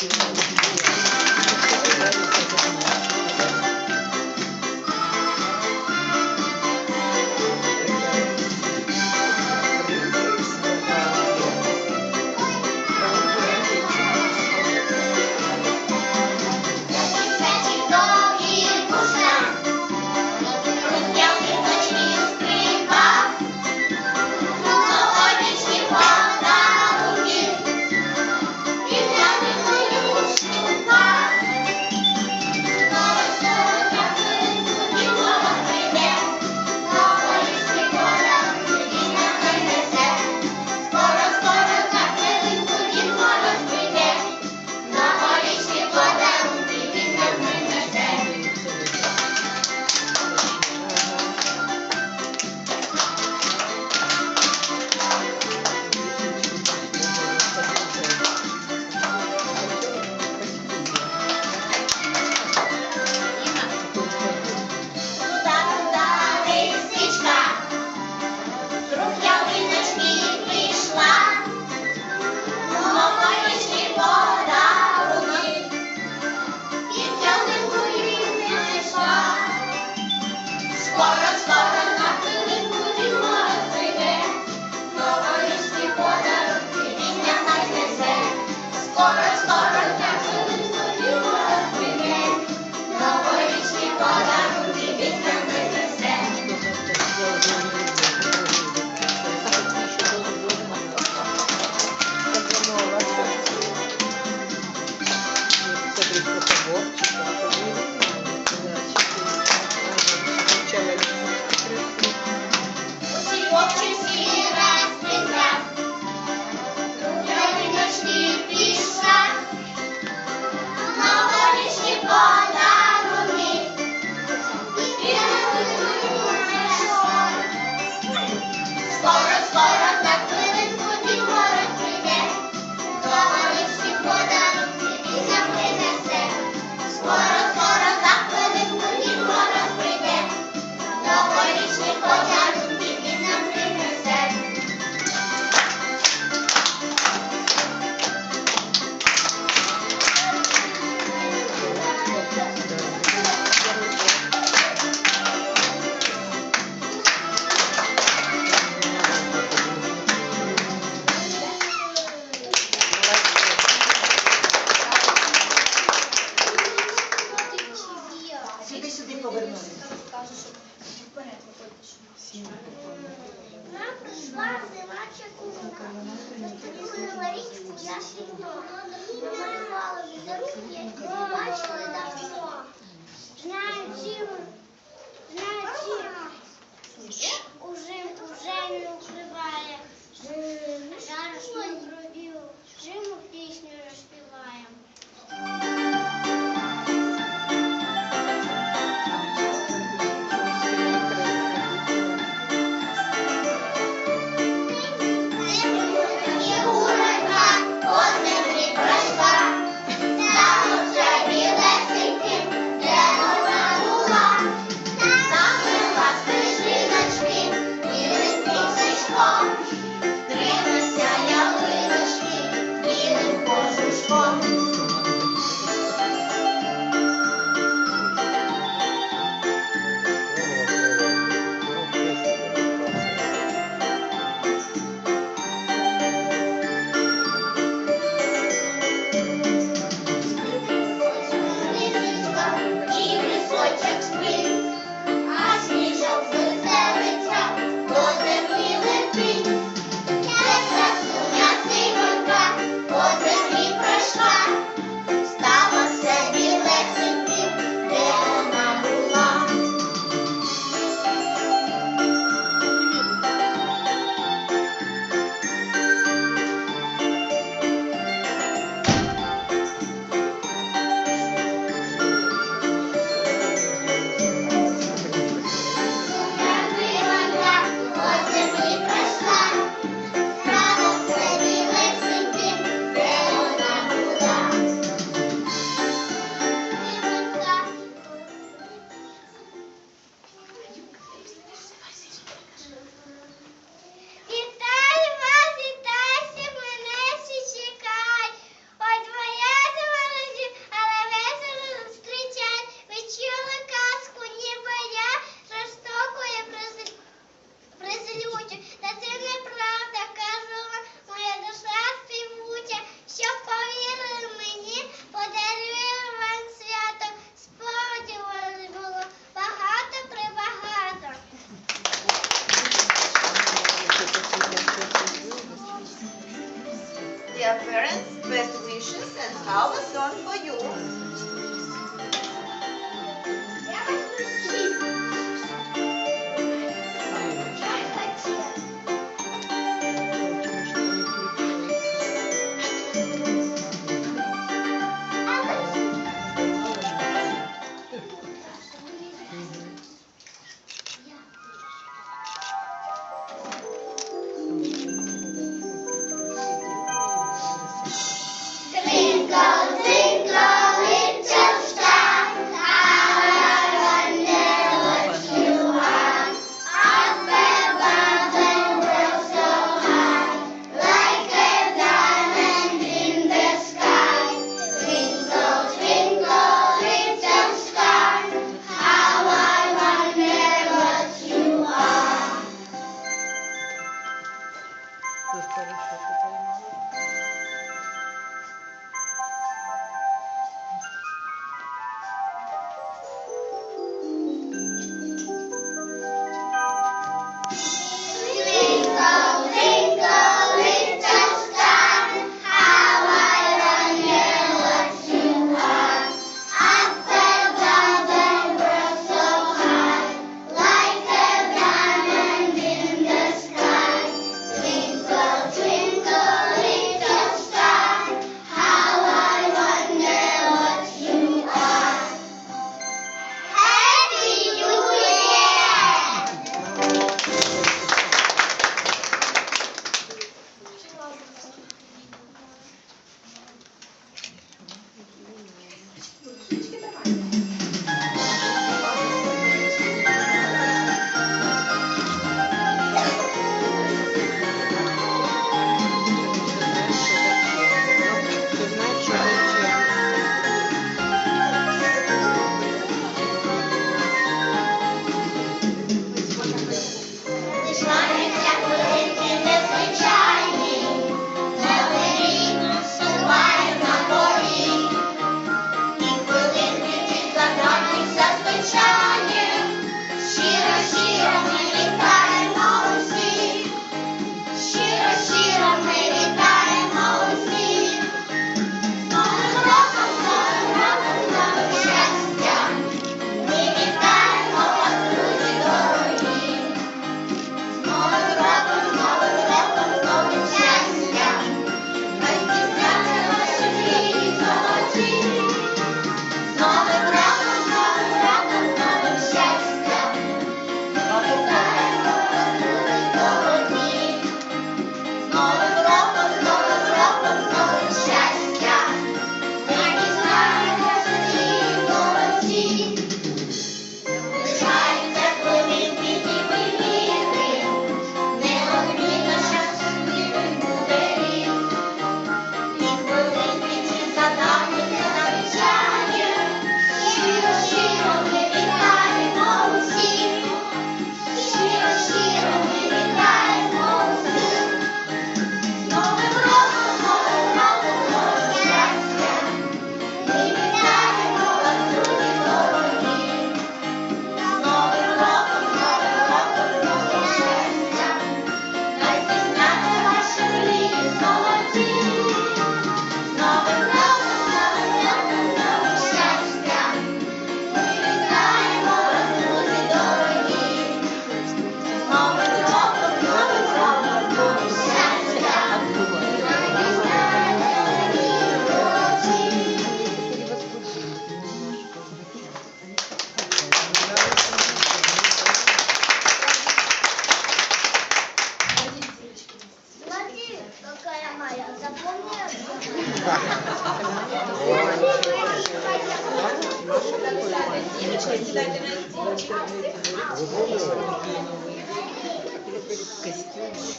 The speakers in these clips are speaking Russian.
Thank you.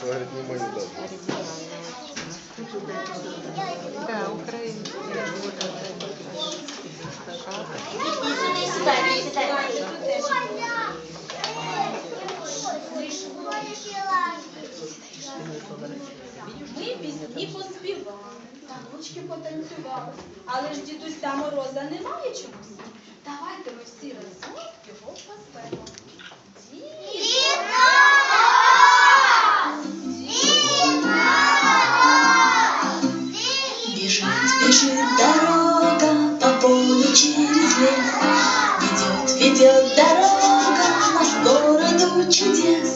Говорит, не мою даже. Да, украинские. Сідайте, сідайте. Ми пісні поспівали, таночки потанцювали. Але ж дідуся Мороза немає чомусь. Давайте ми всі разом його позвемо. Дід Бежит, бежит дорога по полю через лес. Ведет, ведет дорога нас к городу чудес.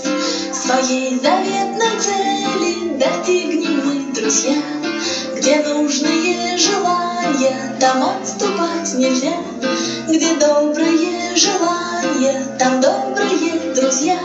Своей заветной цели достигнем мы, друзья. Где нужные желания, там отступать нельзя. Где добрые желания, там добрые друзья.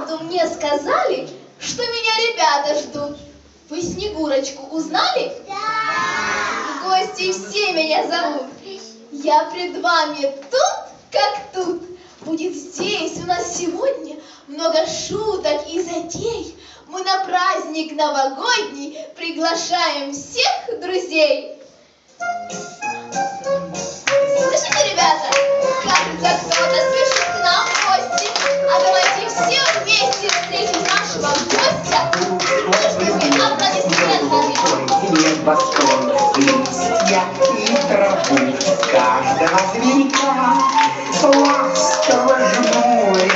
Правду мне сказали, что меня ребята ждут. Вы Снегурочку узнали? В гости все меня зовут. Я пред вами тут, как тут. Будет здесь у нас сегодня много шуток и затей. Мы на праздник новогодний приглашаем всех друзей. Слышите, ребята? Кажется, кто-то спешит к нам. А давайте все вместе встретим нашего гостя дружными аплодисментами. небосклон, листья и траву с каждого зверька. Ласково жмурится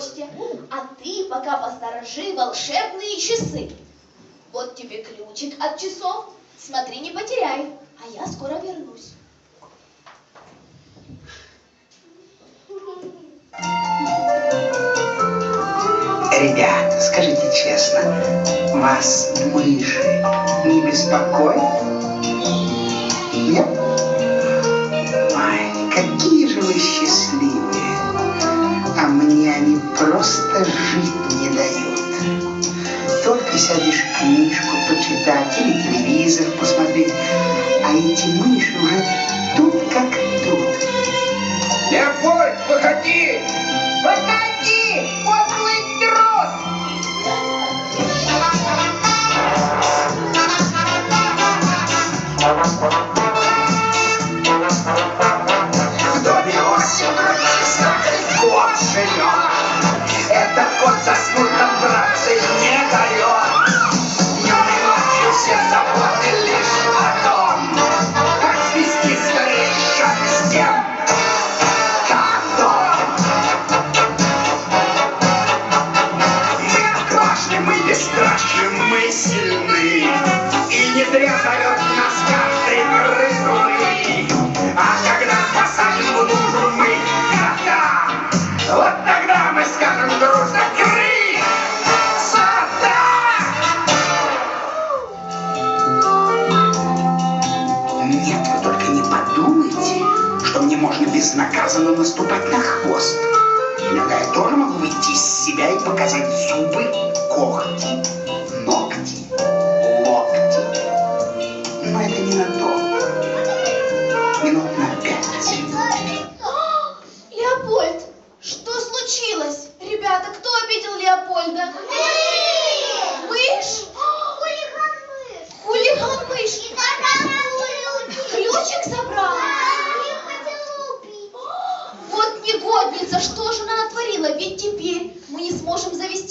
почте, а ты пока посторожи волшебные часы. Вот тебе ключик от часов. Смотри, не потеряй, а я скоро вернусь. Ребята, скажите честно, вас мыши не беспокоят? Нет? Ай, какие же вы счастливые. А мне они просто жить не дают. Только сядешь книжку почитать или телевизор посмотреть, а эти мыши уже тут как тут. Леопольд, выходи! Выходи, подлый трус! кот за скутом, братцы, не дает. Днем и все заботы лишь о том, как свести счет с тем. Мы отважны, мы бесстрашны, мы сильны. И не зря зовет нас грызуны. А когда посадим в лужу мы кота, вот тогда безнаказанно наступать на хвост. Иногда я тоже могу выйти из себя и показать зубы, когти,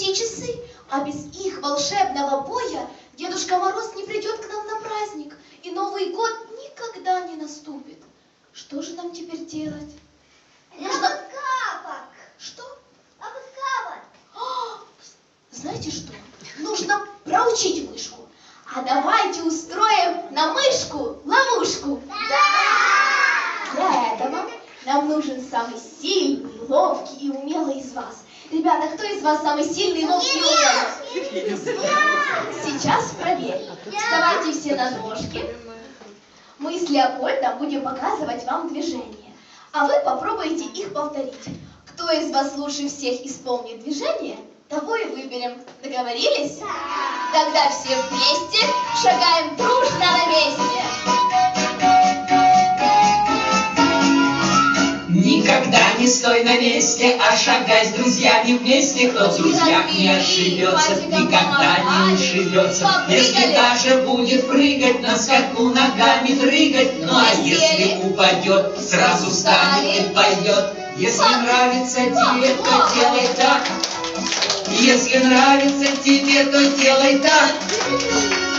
завести часы, а без их волшебного боя Дедушка Мороз не придет к нам на праздник, и Новый год никогда не наступит. Что же нам теперь делать? Нужно... Обыскавок. Что? Обыскавок. А, Знаете что? Нужно проучить мышку. А давайте устроим на мышку ловушку. Для этого нам нужен самый сильный, ловкий и умелый из вас. Ребята, кто из вас самый сильный, и умелый? Сейчас проверим. Вставайте все на ножки. Мы с Леопольдом будем показывать вам движения, а вы попробуйте их повторить. Кто из вас лучше всех исполнит движение, того и выберем. Договорились? Тогда все вместе шагаем дружно на месте. Никогда не стой на месте, а шагай с друзьями вместе. Кто в друзьях не ошибется, никогда не ушибется. Если даже будет прыгать, на скаку ногами дрыгать, ну а если упадет, сразу встанет и пойдет. Если нравится тебе, то делай так. Если нравится тебе, то делай так.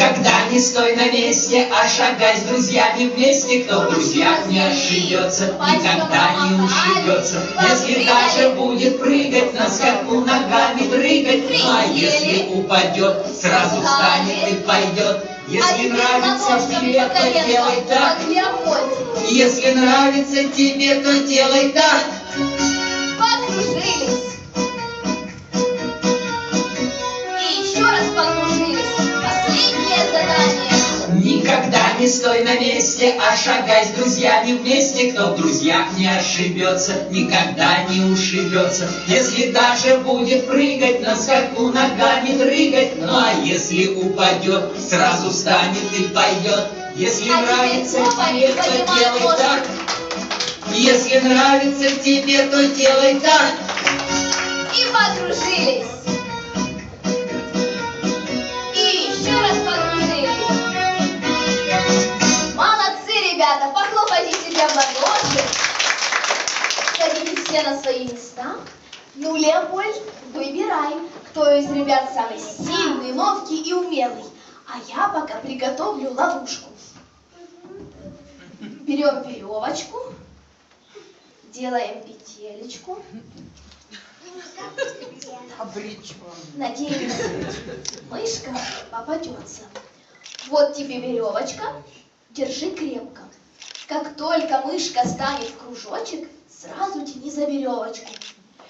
Никогда не стой на месте, а шагай с друзьями вместе. Кто в друзьях не ошибется, никогда не ушибется. Если даже будет прыгать, на скаку ногами дрыгать, ну а если упадет, сразу встанет и пойдет. Если нравится тебе, то делай так. Если нравится тебе, то делай так. Подружились. Стой на месте, а шагай с друзьями вместе. Кто в друзьях не ошибется, никогда не ушибется. Если даже будет прыгать, на скаку ногами дрыгать, ну а если упадет, сразу встанет и пойдет. Если А нравится тебе, то делай так. Если нравится тебе, то делай так. И подружились. Себя в ладоши. Садитесь все на свои места. Ну, Леопольд, выбирай, кто из ребят самый сильный, ловкий и умелый. А я пока приготовлю ловушку. Берем веревочку, делаем петелечку. Надеюсь, мышка попадется. Вот тебе веревочка, держи крепко. Как только мышка станет в кружочек, сразу тяни за веревочку.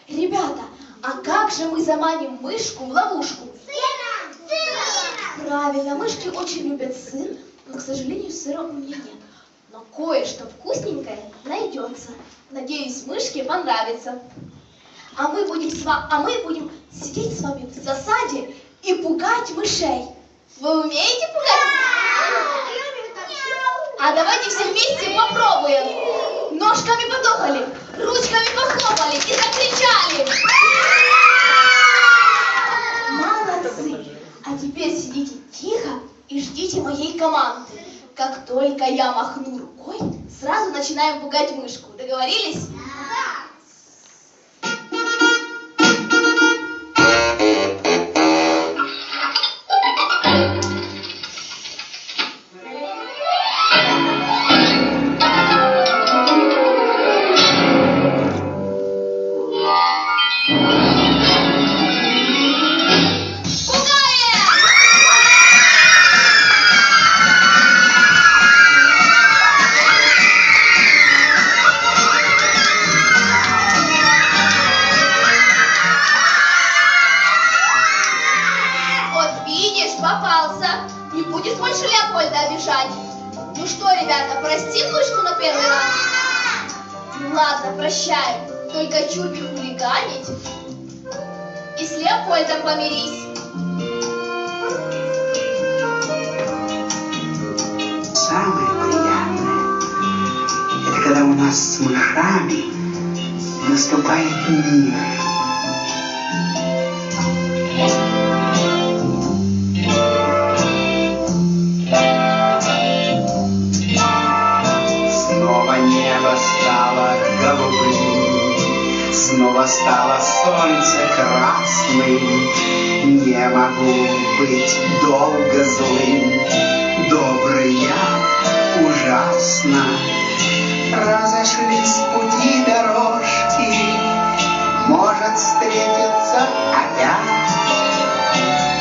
Ребята, а как же мы заманим мышку в ловушку? Сыром. Сыром. Правильно, мышки очень любят сыр, но, к сожалению, сыра у меня нет. Но кое-что вкусненькое найдется. Надеюсь, мышке понравится. А мы будем с вами, а мы будем сидеть с вами в засаде и пугать мышей. Вы умеете пугать? А давайте все вместе попробуем. Ножками потопали, ручками похлопали и закричали. Молодцы! А теперь сидите тихо и ждите моей команды. Как только я махну рукой, сразу начинаем пугать мышку. Договорились? Обижать. Ну что, ребята, простим мышку на первый раз? Ну ладно, прощаю. Только чуть не хулиганить. И с Леопольдом помирись. Самое приятное, это когда у нас с мышами наступает мир. Снова стало солнце красным. Не могу быть долго злым, Добрый я ужасно. Разошлись пути дорожки, Может встретиться опять.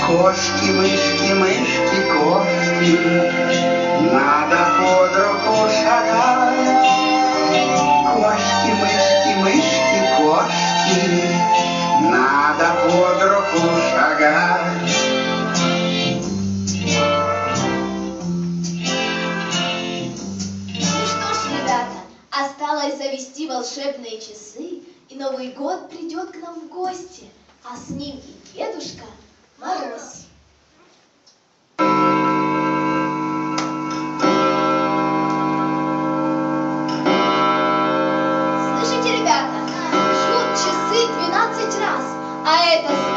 Кошки, мышки, мышки, кошки, Надо Новый год придет к нам в гости, а с ним и Дедушка Мороз. Слышите, ребята, бьют часы 12 раз, а это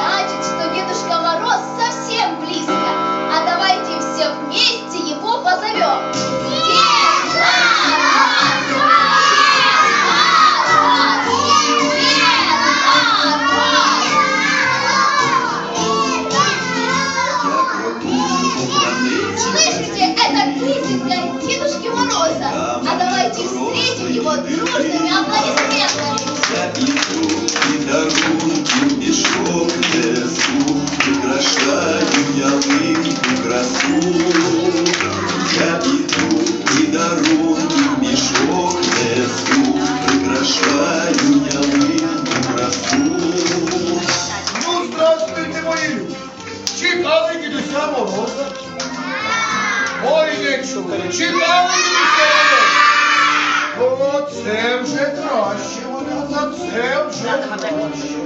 це вже краще, вона, це вже краще.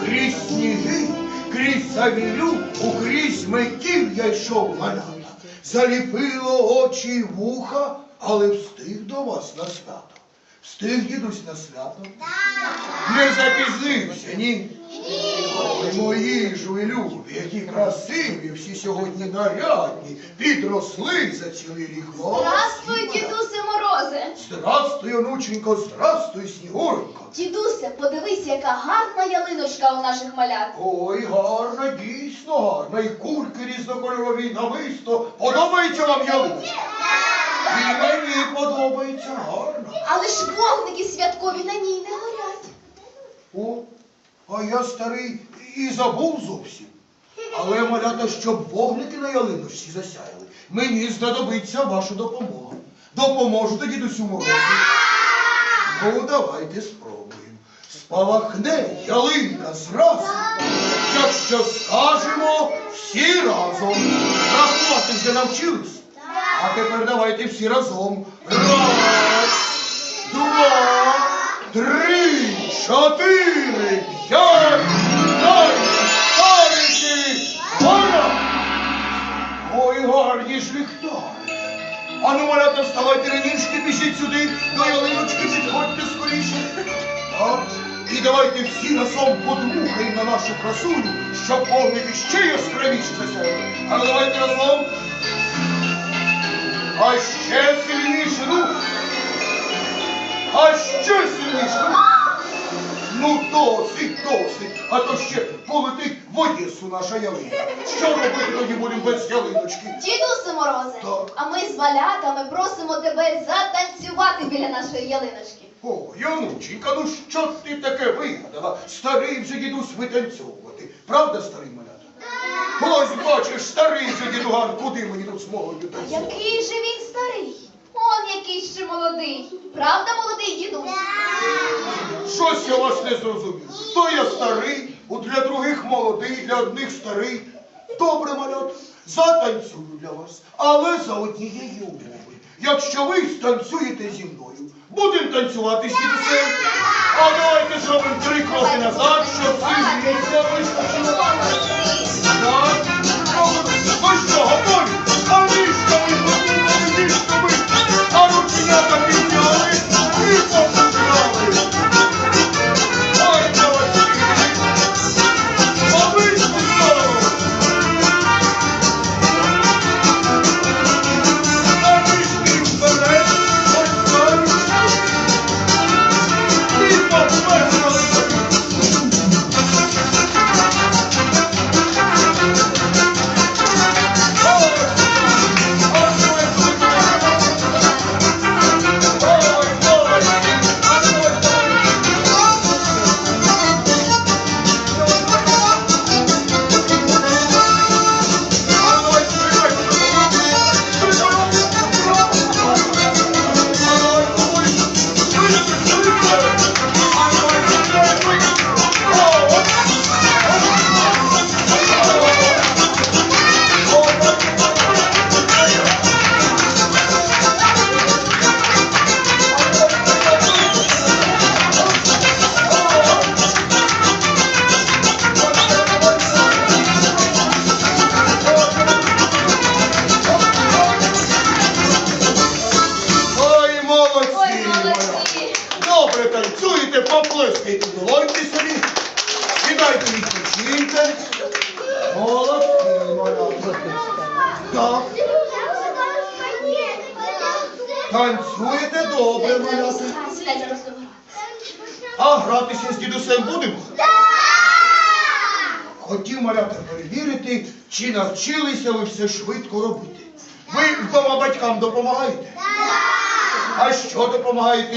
Крізь сніги, крізь завірю, укрізь метів я йшов вона. Заліпило очі й вуха, але встиг до вас на свято. Встиг дідусь на свято? Не запізнився, ні? Ой, мої ж ви які красиві, всі сьогодні нарядні, підросли за цілий рік. Здравствуй, дідусе Морозе. Здравствуй, онученько, здравствуй, снігуренько. Дідусе, подивись, яка гарна ялиночка у наших малят. Ой, гарна, дійсно гарна, і кульки різнокольорові і намисто. Подобається вам ялинка? І мені подобається гарно. Але ж вогники святкові на ній не горять. О, а я старий і забув зовсім. Але малята, щоб вогники на ялиночці засяяли, мені знадобиться ваша допомога. Допоможете дідусю Морозу? Ну, давайте спробуємо. Спалахне ялинка зразу, якщо скажемо всі разом. Рахувати вже навчились? А тепер давайте всі разом. Три, чотири, п'ять, старики, гора! Ой, гарні ж ліхтари. Ану, малята, вставайте раніше, біжіть сюди, до ялиночки підходьте скоріше. Так, і давайте всі разом подмухаємо на нашу красуню, щоб вогники ще яскравіше засяяли. А ну давайте разом. А ще сильніше, ну. А ще сильніше. ну. Досить, досить, а то ще полетить в Одесу наша ялинка. Що робити тоді будемо без ялиночки? Дідусе Морозе, Так. а ми з малятами просимо тебе затанцювати біля нашої ялиночки. О, Янученька, ну що ти таке вигадала? Старий вже дідусь витанцьовувати. Правда, старий малята? Ось бачиш, старий вже дідуган, куди мені тут з молоддю танцювати? Який же він старий? Он який ще молодий. Правда, молодий дідусь? Щось я вас не зрозумів. То я старий, для других молодий, для одних старий. Добре, малят, затанцюю для вас, але за однієї умови. Якщо ви станцюєте зі мною, будемо танцювати з дідусем. А давайте зробимо три кроки назад, щоб всі місця вискочили. Так, ну що, готові? А ніжками, do pomahajte. Až čo do pomahajte.